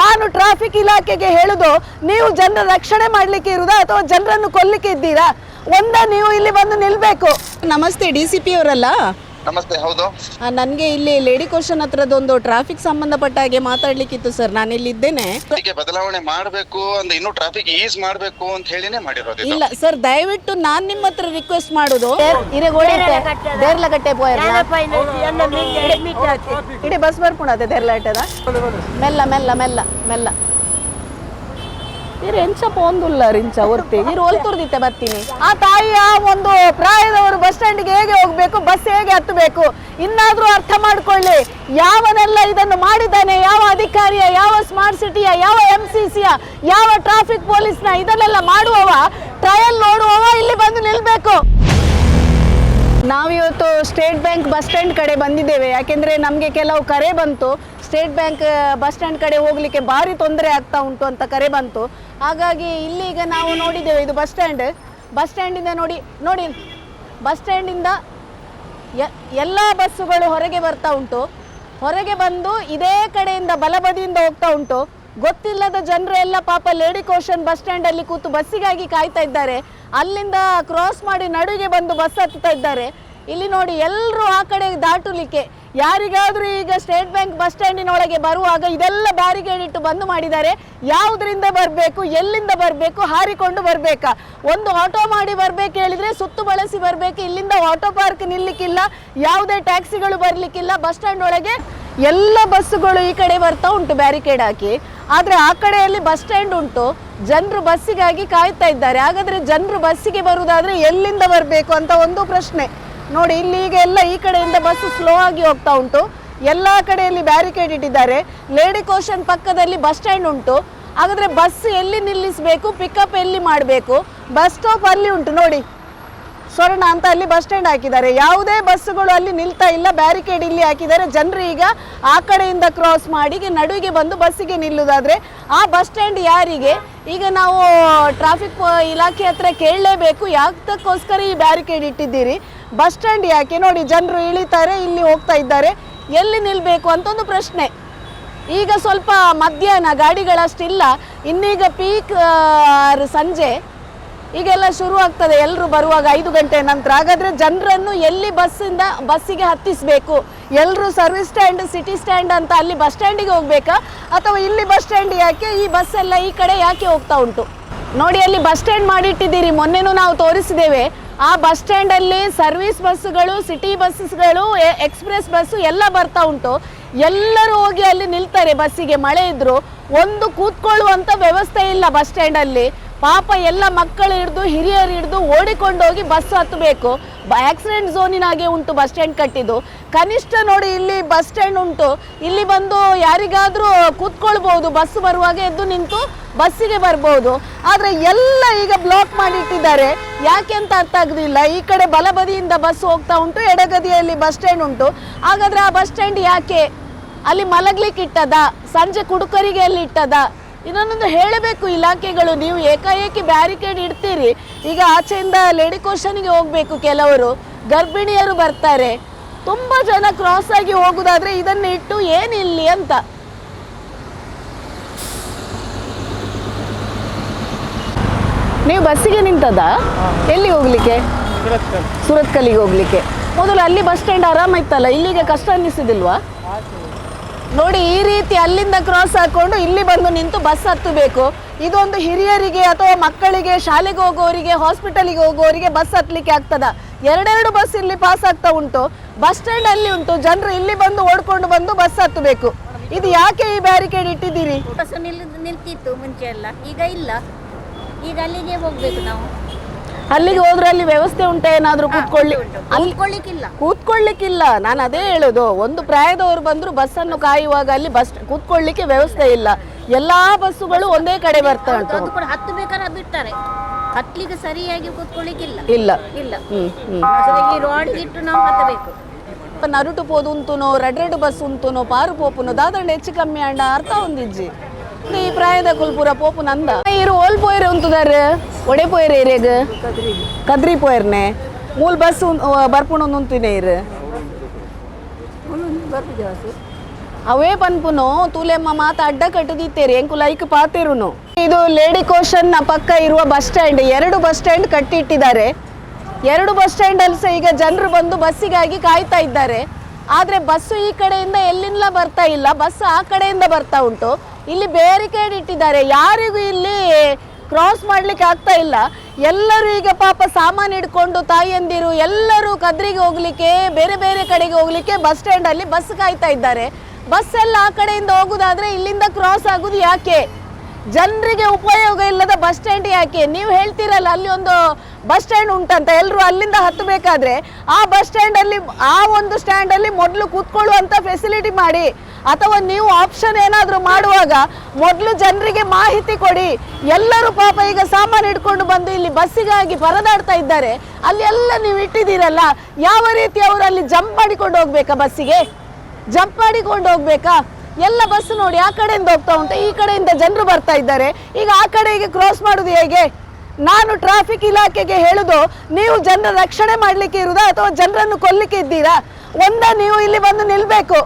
ನಾನು ಟ್ರಾಫಿಕ್ ಇಲಾಖೆಗೆ ಹೇಳುದು, ನೀವು ಜನರ ರಕ್ಷಣೆ ಮಾಡ್ಲಿಕ್ಕೆ ಇರುದಾ ಅಥವಾ ಜನರನ್ನು ಕೊಲ್ಲಿಕ್ಕೆ ಇದ್ದೀರಾ? ಒಂದ ನೀವು ಇಲ್ಲಿ ಬಂದು ನಿಲ್ಬೇಕು. ನಮಸ್ತೆ ಡಿ ಸಿ ಪಿ ಅವರಲ್ಲ. ನಮಸ್ತೆ ಹೌದು? ನನಗೆ ಇಲ್ಲಿ ಲೇಡಿ ಕ್ವಶನ್ ಹತ್ರದೊಂದು ಟ್ರಾಫಿಕ್ ಸಂಬಂಧಪಟ್ಟ ಹಾಗೆ ಮಾತಾಡ್ಲಿಕ್ಕಿತ್ತು ಸರ್. ನಾನು ಇಲ್ಲಿ ಇದ್ದೇನೆ. ಅದಕ್ಕೆ ಬದಲಾವಣೆ ಮಾಡಬೇಕು ಅಂದ್ರೆ ಇನ್ನು ಟ್ರಾಫಿಕ್ ಈಸ್ ಮಾಡಬೇಕು ಅಂತ ಹೇಳಿನೇ ಮಾಡಿರೋದು ಇದು. ಇಲ್ಲ ಸರ್ ದಯವಿಟ್ಟು ನಾನ್ ನಿಮ್ಮ ಹತ್ರ ರಿಕ್ವೆಸ್ಟ್ ಮಾಡುದು. ದೇರ್ಲಗಟ್ಟೆ ಇಡೀ ಬಸ್ ಬರ್ಪುಣತೆ ದೇರ್ಲಗಟ್ಟೆದ ಮೆಲ್ಲ ಮೆಲ್ಲ ಮೆಲ್ಲ ಮೆಲ್ಲ. ಇರು ಒಂದುಲ್ಲ ರಿಂಚ ಒರ್ತಿ. ಇರು ಒಲ್ತುರ್ದಿತ್ತೆ ಬರ್ತೀನಿ. ಆ ತಾಯಿಯ ಒಂದು ಪ್ರಾಯದವರು ಬಸ್ ಸ್ಟ್ಯಾಂಡ್ಗೆ ಹೇಗೆ ಹೋಗ್ಬೇಕು, ಬಸ್ ಹೇಗೆ ಹತ್ತಬೇಕು, ಇನ್ನಾದ್ರೂ ಅರ್ಥ ಮಾಡ್ಕೊಳ್ಳಿ. ಯಾವನೆಲ್ಲ ಇದನ್ನು ಮಾಡಿದ್ದಾನೆ, ಯಾವ ಅಧಿಕಾರಿಯ, ಯಾವ ಸ್ಮಾರ್ಟ್ ಸಿಟಿಯ ಯಾವ ಎಂ ಸಿ ಸಿಯ ಯಾವ ಟ್ರಾಫಿಕ್ ಪೊಲೀಸ್ನ ಇದನ್ನೆಲ್ಲ ಮಾಡುವವ ಟ್ರಯಲ್ ನೋಡುವವ, ಇಲ್ಲಿ ಬಂದು ನಿಲ್ಬೇಕು. ನಾವಿವತ್ತು ಸ್ಟೇಟ್ ಬ್ಯಾಂಕ್ ಬಸ್ ಸ್ಟ್ಯಾಂಡ್ ಕಡೆ ಬಂದಿದ್ದೇವೆ. ಯಾಕೆಂದ್ರೆ ನಮಗೆ ಕೆಲವು ಕರೆ ಬಂತು. ಸ್ಟೇಟ್ ಬ್ಯಾಂಕ್ ಬಸ್ ಸ್ಟ್ಯಾಂಡ್ ಕಡೆ ಹೋಗ್ಲಿಕ್ಕೆ ಭಾರಿ ತೊಂದರೆ ಆಗ್ತಾ ಉಂಟು ಅಂತ ಕರೆ ಬಂತು. ಹಾಗಾಗಿ ಇಲ್ಲಿ ಈಗ ನಾವು ನೋಡಿದ್ದೇವೆ, ಇದು ಬಸ್ ಸ್ಟ್ಯಾಂಡ್. ಬಸ್ ಸ್ಟ್ಯಾಂಡಿಂದ ನೋಡಿ ನೋಡಿ, ಬಸ್ ಸ್ಟ್ಯಾಂಡಿಂದ ಎಲ್ಲ ಬಸ್ಸುಗಳು ಹೊರಗೆ ಬರ್ತಾ ಉಂಟು. ಹೊರಗೆ ಬಂದು ಇದೇ ಕಡೆಯಿಂದ ಬಲಬದಿಯಿಂದ ಹೋಗ್ತಾ ಉಂಟು. ಗೊತ್ತಿಲ್ಲದ ಜನರು ಎಲ್ಲ ಪಾಪ ಲೇಡಿ ಕೋಶನ್ ಬಸ್ ಸ್ಟ್ಯಾಂಡ್ ಅಲ್ಲಿ ಕೂತು ಬಸ್ಸಿಗಾಗಿ ಕಾಯ್ತಾ ಇದ್ದಾರೆ. ಅಲ್ಲಿಂದ ಕ್ರಾಸ್ ಮಾಡಿ ನಡುಗೆ ಬಂದು ಬಸ್ ಹತ್ತುತ್ತಾ ಇದ್ದಾರೆ. ಇಲ್ಲಿ ನೋಡಿ ಎಲ್ಲರೂ ಆ ಕಡೆ ದಾಟಲಿಕ್ಕೆ. ಯಾರಿಗಾದ್ರೂ ಈಗ ಸ್ಟೇಟ್ ಬ್ಯಾಂಕ್ ಬಸ್ ಸ್ಟ್ಯಾಂಡಿನ ಒಳಗೆ ಬರುವಾಗ ಇದೆಲ್ಲ ಬ್ಯಾರಿಕೇಡ್ ಇಟ್ಟು ಬಂದ್ ಮಾಡಿದ್ದಾರೆ. ಯಾವುದರಿಂದ ಬರಬೇಕು, ಎಲ್ಲಿಂದ ಬರಬೇಕು, ಹಾರಿಕೊಂಡು ಬರಬೇಕಾ? ಒಂದು ಆಟೋ ಮಾಡಿ ಬರ್ಬೇಕು ಹೇಳಿದ್ರೆ ಸುತ್ತು ಬಳಸಿ ಬರಬೇಕು. ಇಲ್ಲಿಂದ ಆಟೋ ಪಾರ್ಕ್ ನಿಲ್ಲಿಕ್ಕಿಲ್ಲ. ಯಾವುದೇ ಟ್ಯಾಕ್ಸಿಗಳು ಬರ್ಲಿಕ್ಕಿಲ್ಲ. ಬಸ್ ಸ್ಟ್ಯಾಂಡ್ ಒಳಗೆ ಎಲ್ಲ ಬಸ್ಸುಗಳು ಈ ಕಡೆ ಬರ್ತಾ ಉಂಟು ಬ್ಯಾರಿಕೇಡ್ ಹಾಕಿ. ಆದ್ರೆ ಆ ಕಡೆಯಲ್ಲಿ ಬಸ್ ಸ್ಟ್ಯಾಂಡ್ ಉಂಟು. ಜನರು ಬಸ್ಸಿಗಾಗಿ ಕಾಯ್ತಾ ಇದ್ದಾರೆ. ಹಾಗಾದ್ರೆ ಜನರು ಬಸ್ಸಿಗೆ ಬರುವುದಾದ್ರೆ ಎಲ್ಲಿಂದ ಬರಬೇಕು ಅಂತ ಒಂದು ಪ್ರಶ್ನೆ. ನೋಡಿ, ಇಲ್ಲಿ ಈಗ ಎಲ್ಲ ಈ ಕಡೆಯಿಂದ ಬಸ್ ಸ್ಲೋ ಆಗಿ ಹೋಗ್ತಾ ಉಂಟು. ಎಲ್ಲ ಕಡೆಯಲ್ಲಿ ಬ್ಯಾರಿಕೇಡ್ ಇಟ್ಟಿದ್ದಾರೆ. ಲೇಡಿ ಕೋಶನ್ ಪಕ್ಕದಲ್ಲಿ ಬಸ್ ಸ್ಟ್ಯಾಂಡ್ ಉಂಟು. ಹಾಗಾದ್ರೆ ಬಸ್ ಎಲ್ಲಿ ನಿಲ್ಲಿಸಬೇಕು? ಪಿಕಪ್ ಎಲ್ಲಿ ಮಾಡಬೇಕು? ಬಸ್ ಸ್ಟಾಪ್ ಅಲ್ಲಿ ಉಂಟು. ನೋಡಿ. ಸ್ವರ್ಣ ಅಂತ ಅಲ್ಲಿ ಬಸ್ ಸ್ಟ್ಯಾಂಡ್ ಹಾಕಿದ್ದಾರೆ. ಯಾವುದೇ ಬಸ್ಸುಗಳು ಅಲ್ಲಿ ನಿಲ್ತಾ ಇಲ್ಲ, ಬ್ಯಾರಿಕೇಡ್ ಇಲ್ಲಿ ಹಾಕಿದ್ದಾರೆ. ಜನರು ಈಗ ಆ ಕಡೆಯಿಂದ ಕ್ರಾಸ್ ಮಾಡಿ ನಡುವಿಗೆ ಬಂದು ಬಸ್ಸಿಗೆ ನಿಲ್ಲುವುದಾದ್ರೆ ಆ ಬಸ್ ಸ್ಟ್ಯಾಂಡ್ ಯಾರಿಗೆ? ಈಗ ನಾವು ಟ್ರಾಫಿಕ್ ಇಲಾಖೆ ಹತ್ರ ಕೇಳಲೇಬೇಕು. ಯಾತಕ್ಕೋಸ್ಕರ ಈ ಬ್ಯಾರಿಕೇಡ್ ಇಟ್ಟಿದ್ದೀರಿ? ಬಸ್ ಸ್ಟ್ಯಾಂಡ್ ಯಾಕೆ? ನೋಡಿ, ಜನರು ಇಳಿತಾರೆ, ಇಲ್ಲಿ ಹೋಗ್ತಾ ಇದ್ದಾರೆ. ಎಲ್ಲಿ ನಿಲ್ಲಬೇಕು ಅಂತ ಒಂದು ಪ್ರಶ್ನೆ. ಈಗ ಸ್ವಲ್ಪ ಮಧ್ಯಾಹ್ನ ಗಾಡಿಗಳಷ್ಟಿಲ್ಲ. ಇನ್ನೀಗ ಪೀಕ್ ಸಂಜೆ ಈಗೆಲ್ಲ ಶುರು ಆಗ್ತದೆ. ಎಲ್ಲರೂ ಬರುವಾಗ ಐದು ಗಂಟೆ ನಂತರ. ಹಾಗಾದ್ರೆ ಜನರನ್ನು ಎಲ್ಲಿ ಬಸ್ಸಿಂದ ಬಸ್ಸಿಗೆ ಹತ್ತಿಸಬೇಕು? ಎಲ್ಲರೂ ಸರ್ವಿಸ್ ಸ್ಟ್ಯಾಂಡ್ ಸಿಟಿ ಸ್ಟ್ಯಾಂಡ್ ಅಂತ ಅಲ್ಲಿ ಬಸ್ ಸ್ಟ್ಯಾಂಡಿಗೆ ಹೋಗ್ಬೇಕಾ? ಅಥವಾ ಇಲ್ಲಿ ಬಸ್ ಸ್ಟ್ಯಾಂಡ್ ಯಾಕೆ, ಈ ಬಸ್ ಎಲ್ಲ ಈ ಕಡೆ ಯಾಕೆ ಹೋಗ್ತಾ ಉಂಟು? ನೋಡಿ, ಅಲ್ಲಿ ಬಸ್ ಸ್ಟ್ಯಾಂಡ್ ಮಾಡಿಟ್ಟಿದ್ದೀರಿ. ಮೊನ್ನೆನೂ ನಾವು ತೋರಿಸಿದ್ದೇವೆ. ಆ ಬಸ್ ಸ್ಟ್ಯಾಂಡಲ್ಲಿ ಸರ್ವಿಸ್ ಬಸ್ಸುಗಳು ಸಿಟಿ ಬಸ್ಸುಗಳು ಎಕ್ಸ್ಪ್ರೆಸ್ ಬಸ್ಸು ಎಲ್ಲ ಬರ್ತಾ ಉಂಟು. ಎಲ್ಲರೂ ಹೋಗಿ ಅಲ್ಲಿ ನಿಲ್ತಾರೆ ಬಸ್ಸಿಗೆ. ಮಳೆ ಇದ್ದರೂ ಒಂದು ಕೂತ್ಕೊಳ್ಳುವಂಥ ವ್ಯವಸ್ಥೆ ಇಲ್ಲ ಬಸ್ ಸ್ಟ್ಯಾಂಡ್ ಅಲ್ಲಿ. ಪಾಪ ಎಲ್ಲ ಮಕ್ಕಳು ಹಿಡಿದು, ಹಿರಿಯರು ಹಿಡಿದು ಓಡಿಕೊಂಡೋಗಿ ಬಸ್ ಹತ್ತಬೇಕು. ಆಕ್ಸಿಡೆಂಟ್ ಝೋನಿನಾಗೆ ಉಂಟು ಬಸ್ ಸ್ಟ್ಯಾಂಡ್ ಕಟ್ಟಿದ್ದು. ಕನಿಷ್ಠ ನೋಡಿ ಇಲ್ಲಿ ಬಸ್ ಸ್ಟ್ಯಾಂಡ್ ಉಂಟು. ಇಲ್ಲಿ ಬಂದು ಯಾರಿಗಾದರೂ ಕೂತ್ಕೊಳ್ಬೋದು. ಬಸ್ ಬರುವಾಗ ಎದ್ದು ನಿಂತು ಬಸ್ಸಿಗೆ ಬರ್ಬೋದು. ಆದರೆ ಎಲ್ಲ ಈಗ ಬ್ಲಾಕ್ ಮಾಡಿಟ್ಟಿದ್ದಾರೆ. ಯಾಕೆ ಅಂತ ಅರ್ಥ ಆಗೋದಿಲ್ಲ. ಈ ಕಡೆ ಬಲಬದಿಯಿಂದ ಬಸ್ ಹೋಗ್ತಾ ಉಂಟು, ಎಡಗದಿಯಲ್ಲಿ ಬಸ್ ಸ್ಟ್ಯಾಂಡ್ ಉಂಟು. ಹಾಗಾದರೆ ಆ ಬಸ್ ಸ್ಟ್ಯಾಂಡ್ ಯಾಕೆ? ಅಲ್ಲಿ ಮಲಗ್ಲಿಕ್ಕೆ ಇಟ್ಟದ ಸಂಜೆ ಕುಡುಕರಿಗೆ ಅಲ್ಲಿ ಇಟ್ಟದ ಇದನ್ನೊಂದು ಹೇಳಬೇಕು ಇಲಾಖೆಗಳು ನೀವು ಏಕಾಏಕಿ ಬ್ಯಾರಿಕೇಡ್ ಇಡ್ತೀರಿ. ಈಗ ಆಚೆಯಿಂದ ಲೇಡಿ ಕೋಶನ್ಗೆ ಹೋಗ್ಬೇಕು ಕೆಲವರು. ಗರ್ಭಿಣಿಯರು ಬರ್ತಾರೆ. ತುಂಬಾ ಜನ ಕ್ರಾಸ್ ಆಗಿ ಹೋಗುದಾದ್ರೆ ಇದನ್ನ ಇಟ್ಟು ಏನಿಲ್ಲಿ ಅಂತ. ನೀವು ಬಸ್ಸಿಗೆ ನಿಂತದ? ಎಲ್ಲಿ ಹೋಗ್ಲಿಕ್ಕೆ? ಸುರತ್ಕಲ್ಲಿಗೆ ಹೋಗ್ಲಿಕ್ಕೆ. ಮೊದಲು ಅಲ್ಲಿ ಬಸ್ ಸ್ಟ್ಯಾಂಡ್ ಆರಾಮ ಇತ್ತಲ್ಲ ಇಲ್ಲಿಗೆ ಕಷ್ಟ ಅನ್ನಿಸುದಿಲ್ವಾ? ನೋಡಿ, ಈ ರೀತಿ ಅಲ್ಲಿಂದ ಕ್ರಾಸ್ ಹಾಕೊಂಡು ಇಲ್ಲಿ ಬಂದು ನಿಂತು ಬಸ್ ಹತ್ತಬೇಕು. ಇದೊಂದು ಹಿರಿಯರಿಗೆ ಅಥವಾ ಮಕ್ಕಳಿಗೆ, ಶಾಲೆಗೆ ಹೋಗುವವರಿಗೆ ಹಾಸ್ಪಿಟಲಿಗೆ ಹೋಗುವವರಿಗೆ ಬಸ್ ಹತ್ತಲಿಕ್ಕೆ ಆಗ್ತದ. ಎರಡೆರಡು ಬಸ್ ಇಲ್ಲಿ ಪಾಸ್ ಆಗ್ತಾ ಉಂಟು. ಬಸ್ ಸ್ಟ್ಯಾಂಡ್ ಅಲ್ಲಿ ಉಂಟು. ಜನರು ಇಲ್ಲಿ ಬಂದು ಓಡ್ಕೊಂಡು ಬಂದು ಬಸ್ ಹತ್ತಬೇಕು. ಇದು ಯಾಕೆ ಈ ಬ್ಯಾರಿಕೇಡ್ ಇಟ್ಟಿದ್ದೀರಿ? ನಿಲ್, ನಿಲ್ತಿತ್ತು ಮುಂಚೆ ಎಲ್ಲ. ಈಗ ಇಲ್ಲ. ಈಗ ಅಲ್ಲಿಗೆ ಹೋಗ್ಬೇಕು ನಾವು. ಅಲ್ಲಿಗೆ ಹೋದ್ರೆ ಅಲ್ಲಿ ವ್ಯವಸ್ಥೆ ಉಂಟ? ಏನಾದ್ರೂ ಕೂತ್ಕೊಳ್ಳಿ. ಕೂತ್ಕೊಳ್ಳಿಕ್ಕಿಲ್ಲ. ಕೂತ್ಕೊಳ್ಳಿಕ್ಕಿಲ್ಲ. ನಾನು ಅದೇ ಹೇಳೋದು. ಒಂದು ಪ್ರಾಯದವರು ಬಂದ್ರು ಬಸ್ಸನ್ನು ಕಾಯುವಾಗ ಅಲ್ಲಿ ಬಸ್ ಕೂತ್ಕೊಳ್ಳಿಕ್ಕೆ ವ್ಯವಸ್ಥೆ ಇಲ್ಲ. ಎಲ್ಲಾ ಬಸ್ಸುಗಳು ಒಂದೇ ಕಡೆ ಬರ್ತಾ ಉಂಟು. ಅದು ಕೂಡ ಹತ್ತು ಬೇಕಾದ್ರೆ ಬಿಡ್ತಾರೆ. ಹತ್ಲಿಕ್ಕೆ ಸರಿಯಾಗಿ ಕೂತ್ಕೊಳ್ಳಿಕ್ಕಿಲ್ಲ. ಇಲ್ಲ. ಇಲ್ಲ. ಈ ರೋಡ್ ಇಟ್ಟು ನಾವು ಹತ್ತಬೇಕು. ನರುಟು ಪೋದು ಉಂತುನೋ ರೆಡ್ ರೆಡ್ ಬಸ್ ಉಂತುನೋ ಪಾರು ಪೋಪುನೋ ದಾದಂಡ ಹೆಚ್ಚು ಕಮ್ಮಿ ಅಂಡ ಅರ್ಥ ಒಂದಿಜ್ಜಿ. ಈ ಪ್ರಾಯದ ಕುಲ್ಪುರ ಪೋಪು ನಂದ. ಇರು ಓಲ್ ಪೋಯ್ರೆ ಉಂತುದಾರೆ ಒಡೆ ಪೋಯ್ರೆ ಇರೇಗ ಕದ್ರಿ ಪೋಯ್ರ್ನೆ. ಮೂಲ್ ಬಸ್ ಬರ್ಪುಣ ಉಂತಿನೇ ಇರು. ಅವೇ ಪನ್ಪುನು, ತೂಲೆಮ್ಮ ಮಾತ ಅಡ್ಡ ಕಟ್ಟದಿತ್ತೇರಿ ಎಂಕು ಲೈಕ್ ಪಾತಿರುನು. ಇದು ಲೇಡಿ ನ ಪಕ್ಕ ಇರುವ ಬಸ್ ಸ್ಟ್ಯಾಂಡ್, ಎರಡು ಬಸ್ ಸ್ಟ್ಯಾಂಡ್ ಕಟ್ಟಿಟ್ಟಿದ್ದಾರೆ. ಎರಡು ಬಸ್ ಸ್ಟ್ಯಾಂಡ್ ಅಲ್ಲಿ ಈಗ ಜನರು ಬಂದು ಬಸ್ಸಿಗಾಗಿ ಕಾಯ್ತಾ ಇದ್ದಾರೆ. ಆದ್ರೆ ಬಸ್ಸು ಈ ಕಡೆಯಿಂದ ಎಲ್ಲಿಂದ ಬರ್ತಾ ಇಲ್ಲ ಬಸ್ ಆ ಕಡೆಯಿಂದ ಬರ್ತಾ ಉಂಟು. ಇಲ್ಲಿ ಬೇರಿಕೇಡ್ ಇಟ್ಟಿದ್ದಾರೆ. ಯಾರಿಗೂ ಇಲ್ಲಿ ಕ್ರಾಸ್ ಮಾಡ್ಲಿಕ್ಕೆ ಆಗ್ತಾ ಇಲ್ಲ. ಎಲ್ಲರೂ ಈಗ ಪಾಪ ಸಾಮಾನು ಹಿಡ್ಕೊಂಡು ತಾಯಿಯಂದಿರು ಎಲ್ಲರೂ ಕದ್ರಿಗೆ ಹೋಗ್ಲಿಕ್ಕೆ, ಬೇರೆ ಬೇರೆ ಕಡೆಗೆ ಹೋಗ್ಲಿಕ್ಕೆ ಬಸ್ ಸ್ಟ್ಯಾಂಡ್ ಅಲ್ಲಿ ಬಸ್ ಕಾಯ್ತಾ ಇದ್ದಾರೆ. ಬಸ್ ಎಲ್ಲ ಆ ಕಡೆಯಿಂದ ಹೋಗುದಾದ್ರೆ ಇಲ್ಲಿಂದ ಕ್ರಾಸ್ ಆಗುದು ಯಾಕೆ? ಜನರಿಗೆ ಉಪಯೋಗ ಇಲ್ಲದ ಬಸ್ ಸ್ಟ್ಯಾಂಡ್ ಯಾಕೆ? ನೀವು ಹೇಳ್ತೀರಲ್ಲ, ಅಲ್ಲಿ ಒಂದು ಬಸ್ ಸ್ಟ್ಯಾಂಡ್ ಉಂಟಂತ ಎಲ್ಲರೂ ಅಲ್ಲಿಂದ ಹತ್ತಬೇಕಾದ್ರೆ ಆ ಬಸ್ ಸ್ಟ್ಯಾಂಡಲ್ಲಿ ಆ ಒಂದು ಸ್ಟ್ಯಾಂಡ್ ಅಲ್ಲಿ ಮೊದಲು ಕೂತ್ಕೊಳ್ಳುವಂಥ ಫೆಸಿಲಿಟಿ ಮಾಡಿ. ಅಥವಾ ನೀವು ಆಪ್ಷನ್ ಏನಾದರೂ ಮಾಡುವಾಗ ಮೊದಲು ಜನರಿಗೆ ಮಾಹಿತಿ ಕೊಡಿ. ಎಲ್ಲರೂ ಪಾಪ ಈಗ ಸಾಮಾನು ಇಟ್ಕೊಂಡು ಬಂದು ಇಲ್ಲಿ ಬಸ್ಸಿಗಾಗಿ ಪರದಾಡ್ತಾ ಇದ್ದಾರೆ. ಅಲ್ಲಿ ಎಲ್ಲ ನೀವು ಇಟ್ಟಿದ್ದೀರಲ್ಲ, ಯಾವ ರೀತಿ ಅವರು ಅಲ್ಲಿ ಜಂಪ್ ಮಾಡಿಕೊಂಡು ಹೋಗ್ಬೇಕಾ ಬಸ್ಸಿಗೆ? ಜಂಪ್ ಮಾಡಿಕೊಂಡು ಹೋಗ್ಬೇಕಾ? ಎಲ್ಲ ಬಸ್ ನೋಡಿ ಆ ಕಡೆಯಿಂದ ಹೋಗ್ತಾ ಉಂಟು, ಈ ಕಡೆಯಿಂದ ಜನರು ಬರ್ತಾ ಇದ್ದಾರೆ. ಈಗ ಆ ಕಡೆಗೆ ಕ್ರಾಸ್ ಮಾಡೋದು ಹೇಗೆ? ನಾನು ಟ್ರಾಫಿಕ್ ಇಲಾಖೆಗೆ ಹೇಳುದು, ನೀವು ಜನರ ರಕ್ಷಣೆ ಮಾಡ್ಲಿಕ್ಕೆ ಇರುದಾ ಅಥವಾ ಜನರನ್ನು ಕೊಲ್ಲಿಕ್ಕೆ ಇದ್ದೀರಾ? ಒಂದ ನೀವು ಇಲ್ಲಿ ಬಂದು ನಿಲ್ಬೇಕು.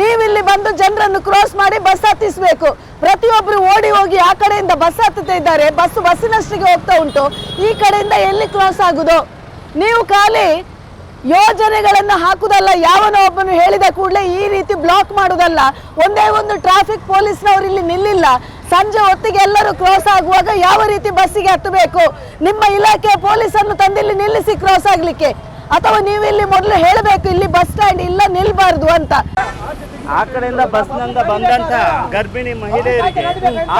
ನೀವು ಇಲ್ಲಿ ಬಂದು ಜನರನ್ನು ಕ್ರಾಸ್ ಮಾಡಿ ಬಸ್ ಹತ್ತಿಸ್ಬೇಕು. ಪ್ರತಿಯೊಬ್ಬರು ಓಡಿ ಹೋಗಿ ಆ ಕಡೆಯಿಂದ ಬಸ್ ಹತ್ತುತ್ತಾ ಇದ್ದಾರೆ. ಬಸ್ ಬಸ್ಸಿನಷ್ಟಿಗೆ ಹೋಗ್ತಾ ಉಂಟು. ಈ ಕಡೆಯಿಂದ ಎಲ್ಲಿ ಕ್ರಾಸ್ ಆಗುದು? ನೀವು ಖಾಲಿ ಯೋಜನೆಗಳನ್ನು ಹಾಕುದಲ್ಲ, ಯಾವನೋ ಒಬ್ಬನು ಹೇಳಿದ ಕೂಡಲೇ ಈ ರೀತಿ ಬ್ಲಾಕ್ ಮಾಡುದಲ್ಲ. ಒಂದೇ ಒಂದು ಟ್ರಾಫಿಕ್ ಪೊಲೀಸ್ನವರು ಇಲ್ಲಿ ನಿಲ್ಲಿಲ್ಲ. ಸಂಜೆ ಹೊತ್ತಿಗೆ ಎಲ್ಲರೂ ಕ್ರಾಸ್ ಆಗುವಾಗ ಯಾವ ರೀತಿ ಬಸ್ಸಿಗೆ ಹತ್ತಬೇಕು? ನಿಮ್ಮ ಇಲಾಖೆಯ ಪೊಲೀಸನ್ನು ತಂದಿಲ್ಲಿ ನಿಲ್ಲಿಸಿ ಕ್ರಾಸ್ ಆಗ್ಲಿಕ್ಕೆ. ಅಥವಾ ನೀವು ಇಲ್ಲಿ ಮೊದಲು ಹೇಳಬೇಕು, ಇಲ್ಲಿ ಬಸ್ ಸ್ಟ್ಯಾಂಡ್ ಇಲ್ಲ, ನಿಲ್ಬಾರ್ದು ಅಂತ. ಆ ಕಡೆಯಿಂದ ಬಸ್ನಿಂದ ಬಂದಂತ ಗರ್ಭಿಣಿ ಮಹಿಳೆಯರಿಗೆ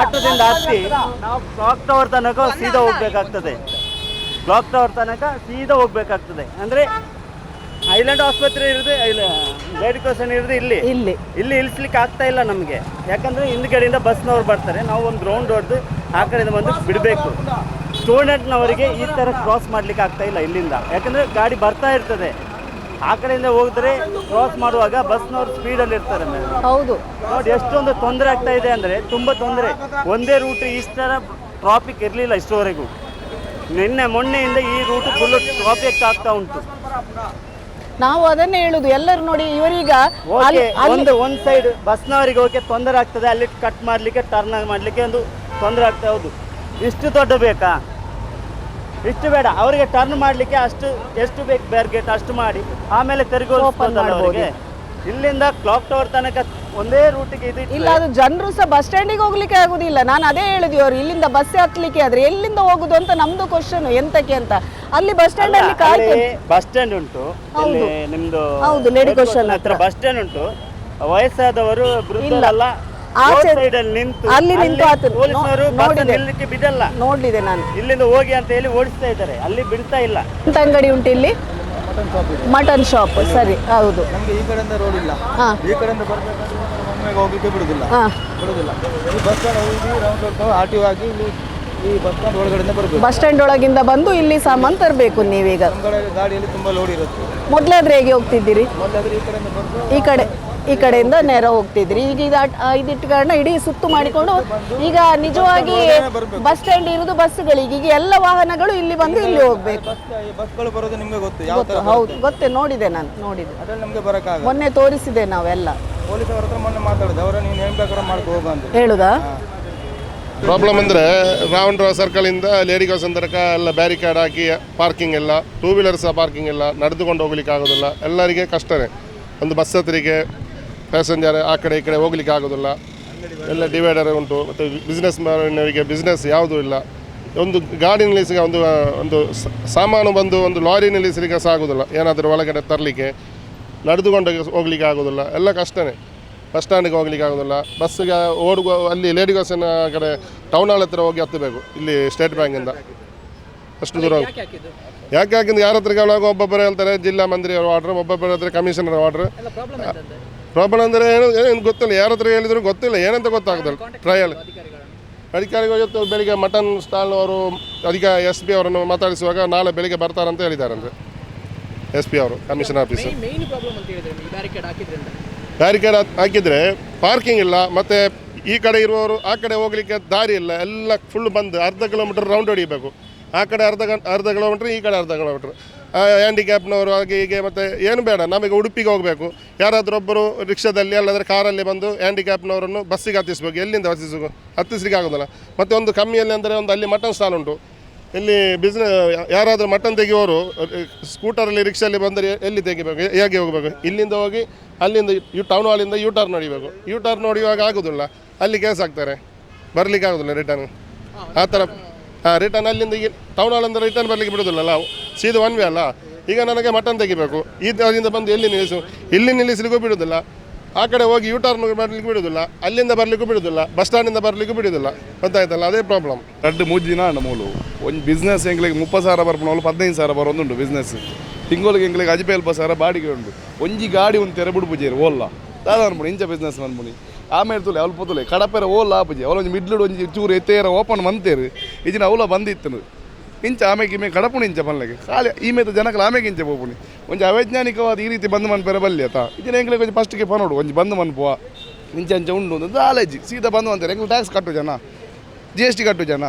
ಆಟೋದಿಂದ ಹತ್ತಿ ನಾವು ಕ್ಲಾಕ್ ಟವರ್ ತನಕ ಸೀದಾ ಹೋಗ್ಬೇಕಾಗ್ತದೆ. ಕ್ಲಾಕ್ ಟವರ್ ತನಕ ಸೀದಾ ಹೋಗ್ಬೇಕಾಗ್ತದೆ. ಅಂದ್ರೆ ಐಲ್ಯಾಂಡ್ ಆಸ್ಪತ್ರೆ ಇರೋದು ಲೇಡಿ ಕೋಸನ್ ಇರೋದು ಇಲ್ಲಿ? ಇಲ್ಲಿ. ಇಲ್ಲಿ ಇಳಿಸ್ಲಿಕ್ಕೆ ಆಗ್ತಾ ಇಲ್ಲ ನಮಗೆ. ಯಾಕಂದ್ರೆ ಹಿಂದ್ಗಡೆಯಿಂದ ಬಸ್ನವ್ರು ಬರ್ತಾರೆ ನಾವು ಒಂದು ಗ್ರೌಂಡ್ ಹೊಡೆದು ಆ ಕಡೆಯಿಂದ ಬಂದು ಬಿಡಬೇಕು. ಸ್ಟೂಡೆಂಟ್ನವರಿಗೆ ಈ ಥರ ಕ್ರಾಸ್ ಮಾಡ್ಲಿಕ್ಕೆ ಆಗ್ತಾ ಇಲ್ಲ ಇಲ್ಲಿಂದ. ಯಾಕಂದ್ರೆ ಗಾಡಿ ಬರ್ತಾ ಇರ್ತದೆ. ಆ ಕಡೆಯಿಂದ ಹೋಗಿದ್ರೆ ಕ್ರಾಸ್ ಮಾಡುವಾಗ ಬಸ್ನವ್ರು ಸ್ಪೀಡಲ್ಲಿ ಇರ್ತಾರೆ ಹೌದು. ನೋಡಿ ಎಷ್ಟೊಂದು ತೊಂದರೆ ಆಗ್ತಾ ಇದೆ ಅಂದರೆ ತುಂಬ ತೊಂದರೆ. ಒಂದೇ ರೂಟ್ ಥರ ಟ್ರಾಫಿಕ್ ಇರಲಿಲ್ಲ ಇಷ್ಟುವರೆಗೂ. ನಿನ್ನೆ ಮೊನ್ನೆಯಿಂದ ಈ ರೂಟ್ ಫುಲ್ಲು ಟ್ರಾಫಿಕ್ ಆಗ್ತಾ ಉಂಟು. ನಾವು ಅದನ್ನೇ ಹೇಳುದು ಎಲ್ಲರೂ ನೋಡಿ ಇವರೀಗ ಓಕೆ ಅಲ್ಲಿ- ಅಲ್ಲಿ- ಒಂದು ಒಂದ್ ಸೈಡ್ ಬಸ್ನವರಿಗೆ ಓಕೆ ತೊಂದರೆ ಆಗ್ತದೆ ಅಲ್ಲಿ ಕಟ್ ಮಾಡ್ಲಿಕ್ಕೆ ಟರ್ನ್ ಮಾಡ್ಲಿಕ್ಕೆ ಒಂದು ತೊಂದರೆ ಆಗ್ತಾ ಹೌದು. ಇಷ್ಟು ದೊಡ್ಡ ಬೇಕಾ? ಇಷ್ಟು ಬೇಡ ಅವರಿಗೆ ಟರ್ನ್ ಮಾಡ್ಲಿಕ್ಕೆ ಅಷ್ಟು ಎಷ್ಟು ಬೇಕು ಬೇರ್ಗೇಟ್ ಅಷ್ಟು ಮಾಡಿ ಆಮೇಲೆ ತೆರಿಗೆ ಹೋಲಿಸ್ಬೋದಲ್ಲ ಅವರಿಗೆ. ಇಲ್ಲಿಂದ ಕ್ಲಾಕ್ ಟವರ್ ತನಕ ಒಂದೇ ರೂಟಿಗೆ ಇದೆ ಇಲ್ಲ ಅದು ಜನರು ಸಹ ಬಸ್ ಸ್ಟ್ಯಾಂಡಿಗೆ ಹೋಗ್ಲಿಕ್ಕೆ ಆಗುದಿಲ್ಲ. ನಾನು ಅದೇ ಹೇಳಿದ್ವಿ ಅವ್ರು ಇಲ್ಲಿಂದ ಬಸ್ ಹತ್ಲಿಕ್ಕೆ ಆದ್ರೆ ಎಲ್ಲಿಂದ ಹೋಗುದು ಅಂತ ನಮ್ದು ಕ್ವಶನ್ ಎಂತಕ್ಕೆ ಅಂತ. ಅಲ್ಲಿ ಬಸ್ ಸ್ಟ್ಯಾಂಡ್ ಅಲ್ಲಿ ಕಾಯ್ತು ಬಸ್ ಸ್ಟ್ಯಾಂಡ್ ಉಂಟು. ಇಲ್ಲಿ ನಿಮ್ದು ಹೌದು, ಲೇಡಿ ಕ್ವಶನ್ ಹತ್ರ ಬಸ್ ಸ್ಟ್ಯಾಂಡ್ ಉಂಟು. ವಯಸ್ಸಾದವರು ಇಲ್ಲ. ಆಚೆ- ನಿಂತು ಅಲ್ಲಿ ನಿಂತು ನೋಡಿದೆ. ಬಿಡಲ್ಲ. ನಾನು. ಇಲ್ಲಿಂದ ಹೋಗಿ ಅಂತ ಹೇಳಿ ಓಡಿಸ್ತಾ ಇದ್ದಾರೆ. ಅಲ್ಲಿ ಬಿಡ್ತಾ ಇಲ್ಲ. ಅಂಗಡಿ ಉಂಟು ಇಲ್ಲಿ? ಮಟನ್ ಶಾಪ್ ಸರಿ ಹೌದು. ನಮಗೆ ಈ ಕಡೆಯಿಂದ ರೋಡ್ ಇಲ್ಲ. ಹಾ. ಈ ಕಡೆಯಿಂದ ಬರಬೇಕಂದ್ರೆ ಒಮ್ಮೆಗೆ ಹೋಗ್ಲಿಕ್ಕೆ ಬಿಡುದಿಲ್ಲ. ಹಾ. ಬಿಡುದಿಲ್ಲ. ಈ ಬಸ್ ಸ್ಟ್ಯಾಂಡ್ ಹೋಗಿ ರೌಂಡ್ ಹೊಡ್ಕೊಂಡು ಆರ್ ಟಿ ಆಗಿ ಇಲ್ಲಿ ಈ ಬಸ್ ಸ್ಟ್ಯಾಂಡ್ ಒಳಗಡೆಯಿಂದ ಬರಬೇಕು. ಬಸ್ ಸ್ಟ್ಯಾಂಡ್ ಒಳಗಿಂದ ಬಂದು ಇಲ್ಲಿ ಸಾಮಾನು ತರಬೇಕು ನೀವೀಗ. ನಮ್ಮ ಕಡೆ ಗಾಡಿಯಲ್ಲಿ ತುಂಬಾ ಲೋಡ್ ಇರುತ್ತೆ. ಮೊದಲಾದ್ರೆ ಹೇಗೆ ಹೋಗ್ತಿದ್ದೀರಿ? ಮೊದಲಾದ್ರೆ ಈ ಕಡೆಯಿಂದ ಬಂದು ಈ ಕಡೆ. ಈ ಕಡೆಯಿಂದ ನೇರ ಹೋಗ್ತಿದ್ರಿ. ಈಗ ಇದು ಇದಿಟ್ಟುಗಳನ್ನ ಕಾರಣ ಇಡೀ ಸುತ್ತು ಮಾಡಿಕೊಂಡು ಈಗ ನಿಜವಾಗಿ ಬಸ್ ಸ್ಟ್ಯಾಂಡ್ ಇರುವುದು ಬಸ್ಗಳಿಗೆ ಈಗ ಎಲ್ಲ ವಾಹನಗಳು ಇಲ್ಲಿ ಬಂದು ಇಲ್ಲಿ ಹೋಗ್ಬೇಕು. ಬಸ್ ಬಸ್ಗಳು ಬರೋದು ನಿಮಗೆ ಗೊತ್ತು ಯಾವ ತರ ಹೌದು. ಗೊತ್ತೇ ನೋಡಿದೆ ನಾನು ನೋಡಿದೆ. ಅದ್ರಲ್ಲಿ ನಮಗೆ ಬರೋಕ್ಕಾಗಲ್ಲ. ಮೊನ್ನೆ ತೋರಿಸಿದೆ ನಾವೆಲ್ಲ. ಪೊಲೀಸರ ಹತ್ರ ಮೊನ್ನೆ ಮಾತಾಡಿದೆ. ಅವರ ನೀನು ಏನ್ ಬೇಕಾದರೂ ಮಾಡ್ಕೊ ಹೋಗು ಅಂತ. ಹೇಳುದಾ? ಪ್ರಾಬ್ಲಮ್ ಅಂದರೆ ರಾವಣರ ಸರ್ಕಲಿಂದ ಲೇಡಿ ಕಾಸನ್ ತನಕ ಎಲ್ಲ ಬ್ಯಾರಿಕೇಡ್ ಹಾಕಿ ಪಾರ್ಕಿಂಗ್ ಎಲ್ಲ ಟೂ ವೀಲರ್ ಸಹ ಪಾರ್ಕಿಂಗ್ ಇಲ್ಲ ನಡೆದುಕೊಂಡು ಹೋಗ್ಲಿಕ್ಕೆ ಆಗೋದಿಲ್ಲ. ಎಲ್ಲರಿಗೆ ಕಷ್ಟನೇ. ಒಂದು ಬಸ್ ಹತ್ತಿರಿಗೆ ಪ್ಯಾಸೆಂಜರ್ ಆ ಕಡೆ ಈ ಕಡೆ ಹೋಗ್ಲಿಕ್ಕೆ ಆಗೋದಿಲ್ಲ. ಎಲ್ಲ ಡಿವೈಡರ್ ಉಂಟು ಮತ್ತು ಬಿಸ್ನೆಸ್ ಮ್ಯಾನವರಿಗೆ ಬಿಸ್ನೆಸ್ ಯಾವುದೂ ಇಲ್ಲ. ಒಂದು ಗಾಡಿ ನಿಲ್ಲಿಸಿ ಒಂದು ಒಂದು ಸಾಮಾನು ಬಂದು ಒಂದು ಲಾರಿ ನಿಲ್ಲಿಸಲಿಕ್ಕೆ ಸಹ ಆಗೋದಿಲ್ಲ. ಏನಾದರೂ ಒಳಗಡೆ ತರಲಿಕ್ಕೆ ನಡೆದುಕೊಂಡು ಹೋಗ್ಲಿಕ್ಕೆ ಆಗೋದಿಲ್ಲ. ಎಲ್ಲ ಕಷ್ಟನೇ. ಬಸ್ ಸ್ಟ್ಯಾಂಡಿಗೆ ಹೋಗ್ಲಿಕ್ಕೆ ಆಗೋದಿಲ್ಲ. ಬಸ್ಸಿಗೆ ಓಡುವ ಅಲ್ಲಿ ಲೇಡಿ ಬಸ್ಸಿನ ಕಡೆ ಟೌನ್ ಹಾಲ್ ಹತ್ರ ಹೋಗಿ ಹತ್ತಬೇಕು ಇಲ್ಲಿ ಸ್ಟೇಟ್ ಬ್ಯಾಂಕಿಂದ ಅಷ್ಟು ದೂರ ಯಾಕೆ ಹಾಕಿಂದ ಯಾರ ಹತ್ರ ಕೇಳುವಾಗ ಒಬ್ಬೊಬ್ಬರು ಹೇಳ್ತಾರೆ ಜಿಲ್ಲಾ ಮಂತ್ರಿ ಅವ್ರ ಆರ್ಡ್ರ್ ಒಬ್ಬೊಬ್ಬರ ಹತ್ರ ಕಮಿಷನರ್ ಆರ್ಡ್ರ್ ಪ್ರಾಬ್ಲಮ್ ಅಂದರೆ ಏನು ಏನು ಗೊತ್ತಿಲ್ಲ. ಯಾರ ಹತ್ರ ಹೇಳಿದ್ರು ಗೊತ್ತಿಲ್ಲ. ಏನಂತ ಗೊತ್ತಾಗೋದಿಲ್ಲ ಟ್ರಯಲ್ ಅಧಿಕಾರಿಗಳು ಜೊತೆ ಬೆಳಿಗ್ಗೆ ಮಟನ್ ಸ್ಟಾಲ್ ಅವರು ಅಧಿಕ ಎಸ್ ಪಿ ಅವರನ್ನು ಮಾತಾಡಿಸುವಾಗ ನಾಳೆ ಬೆಳಿಗ್ಗೆ ಬರ್ತಾರಂತ ಅಂದರೆ ಎಸ್ ಪಿ ಅವರು ಕಮಿಷನ್ ಬ್ಯಾರಿಕೇಡ್ ಹಾಕಿದ್ರಿಂದ? ಬ್ಯಾರಿಕೇಡ್ ಹಾಕಿದರೆ ಪಾರ್ಕಿಂಗ್ ಇಲ್ಲ ಮತ್ತು ಈ ಕಡೆ ಇರುವವರು ಆ ಕಡೆ ಹೋಗ್ಲಿಕ್ಕೆ ದಾರಿ ಇಲ್ಲ. ಎಲ್ಲ ಫುಲ್ ಬಂದು ಅರ್ಧ ಕಿಲೋಮೀಟರ್ ರೌಂಡ್ ಹೊಡಿಬೇಕು. ಆ ಕಡೆ ಅರ್ಧ ಗಂಟೆ ಅರ್ಧ ಕಿಲೋಮೀಟ್ರ್ ಈ ಕಡೆ ಅರ್ಧ ಕಿಲೋಮೀಟ್ರ್ ಹ್ಯಾಂಡಿಕ್ಯಾಪ್ನವರು ಹಾಗೆ ಹೀಗೆ ಮತ್ತು ಏನು ಬೇಡ, ನಮಗೆ ಉಡುಪಿಗೆ ಹೋಗಬೇಕು. ಯಾರಾದರೂ ಒಬ್ಬರು ರಿಕ್ಷಾದಲ್ಲಿ ಅಲ್ಲಾದರೆ ಕಾರಲ್ಲಿ ಬಂದು ಹ್ಯಾಂಡಿಕ್ಯಾಪ್ನವರನ್ನು ಬಸ್ಸಿಗೆ ಹತ್ತಿಸ್ಬೇಕು. ಎಲ್ಲಿಂದ ಹತ್ತಿಸ್ಬೇಕು? ಹತ್ತಿಸ್ಲಿಕ್ಕೆ ಆಗೋದಿಲ್ಲ. ಮತ್ತು ಒಂದು ಕಮ್ಮಿಯಲ್ಲಿ ಅಂದರೆ ಒಂದು ಅಲ್ಲಿ ಮಟನ್ ಸ್ಟಾಲ್ ಉಂಟು. ಇಲ್ಲಿ ಬಿಸ್ನೆಸ್ ಯಾರಾದರೂ ಮಟನ್ ತೆಗೆಯುವವರು ಸ್ಕೂಟರಲ್ಲಿ ರಿಕ್ಷಾಲ್ಲಿ ಬಂದರೆ ಎಲ್ಲಿ ತೆಗಿಬೇಕು? ಹೇಗೆ ಹೋಗಬೇಕು? ಇಲ್ಲಿಂದ ಹೋಗಿ ಅಲ್ಲಿಂದ ಯು ಟೌನ್ ಹಾಲಿಂದ ಯು ಟರ್ನ್ ಹೊಡಿಬೇಕು ಯು ಟರ್ನ್ ಹೊಡಿಯುವಾಗ ಆಗೋದಿಲ್ಲ. ಅಲ್ಲಿ ಕೇಸ್ ಆಗ್ತಾರೆ. ಬರಲಿಕ್ಕೆ ಆಗೋದಿಲ್ಲ ರಿಟರ್ನ್ ಆ ಥರ. ಹಾಂ ರಿಟರ್ನ್ ಅಲ್ಲಿಂದ ಈಗ ಟೌನ್ ಹಾಲಿಂದ ರಿಟರ್ನ್ ಬರಲಿಕ್ಕೆ ಬಿಡೋದಿಲ್ಲಲ್ಲ ಸೀದ ಒನ್ ವೇ ಅಲ್ಲ? ಈಗ ನನಗೆ ಮಟನ್ ತೆಗಿಬೇಕು. ಈ ಅಲ್ಲಿಂದ ಬಂದು ಎಲ್ಲಿ ನಿಲ್ಲಿಸು? ಇಲ್ಲಿ ನಿಲ್ಲಿಸಲಿಕ್ಕೂ ಬಿಡೋದಿಲ್ಲ. ಆ ಕಡೆ ಹೋಗಿ ಯು ಟರ್ನ್ ಮಾಡಲಿಕ್ಕೆ ಬಿಡೋದಿಲ್ಲ. ಅಲ್ಲಿಂದ ಬರಲಿಕ್ಕೂ ಬಿಡೋದಿಲ್ಲ. ಬಸ್ ಸ್ಟ್ಯಾಂಡಿಂದ ಬರಲಿಕ್ಕೂ ಬಿಡೋದಿಲ್ಲ. ಗೊತ್ತಾಯ್ತಲ್ಲ? ಅದೇ ಪ್ರಾಬ್ಲಮ್ ರಡ್ಡು ಮೂರು ದಿನ ನಮ್ಮೂಲು ಮೂಲು ಒಂದು ಬಿಸ್ನೆಸ್ ಎಂಗ್ಲಿಗೆ ಮುಪ್ಪ ಸಾವಿರ ಬರ್ಪುಣ ಹದಿನೈದು ಸಾವಿರ ಬರೋದುಂಟು ಬಿಸ್ನೆಸ್ ತಿಂಗಳಿಗೆ ಎಂಗ್ಲಿಗೆ ಅಜಿಪೆ ಅಲ್ಪ ಸಾವಿರ, ಬಾಡಿಗೆ ಉಂಟು. ಒಂಜಿ ಗಾಡಿ ಒಂದು ತೆರೆ ಬಿಡ್ಬುಜೇರು ಓಲ್ಲ. ದಾದ ಅನ್ಬಿಡಿ ಇಂಚ ಬಿಸ್ನೆಸ್ ಅನ್ಬಿಡಿ ಆಮೇಲೆ ತುಲೆ ಅಲ್ಪ ತುಲೆ ಕಡಪೆರ ಓ ಆಪುಜಿ ಅವಲೊಂಜಿ ಒಂಜಿ ಮಿಡ್ಲು ಒಂಜಿ ಚೂರು ಎತ್ತೇರ ಓಪನ್ ಮಂತೇರು. ಇಜಿನ ಅವಲ ಬಂದಿತ್ತು ಇಂಚ ಆಮೇಲೆ ಇಮೆ ಕಡಪುಣ ಇಂಚ ಬನ್ಲೆಗೆ ಖಾಲಿ ಈ ಮೇತ ಜನಕ್ಕೆ ಆಮೆಗೆ ಇಂಚ ಪೋಪುಣಿ. ಒಂಜಿ ಅವೈಜ್ಞಾನಿಕವಾದ ಈ ರೀತಿ ಬಂದು ಮನ್ಪೇರ ಬಲ್ಲಿ ಆತ ಇದನ್ನ ಹೆಂಗ್ಲೆ ಒಂಜಿ ಫಸ್ಟ್ಗೆ ಪನೋಡು ಒಂಜಿ ಬಂದು ಮನ್ಪುವ ಇಂಚ ಇಂಚ ಉಂಡು ಒಂದು ದಾಲೇಜಿ ಸೀದಾ ಬಂದು ಅಂತಾರೆ ಎಂಗ್ಲು ಟ್ಯಾಕ್ಸ್ ಕಟ್ಟು ಜನ? ಜಿ ಎಸ್ ಟಿ ಕಟ್ಟು ಜನ?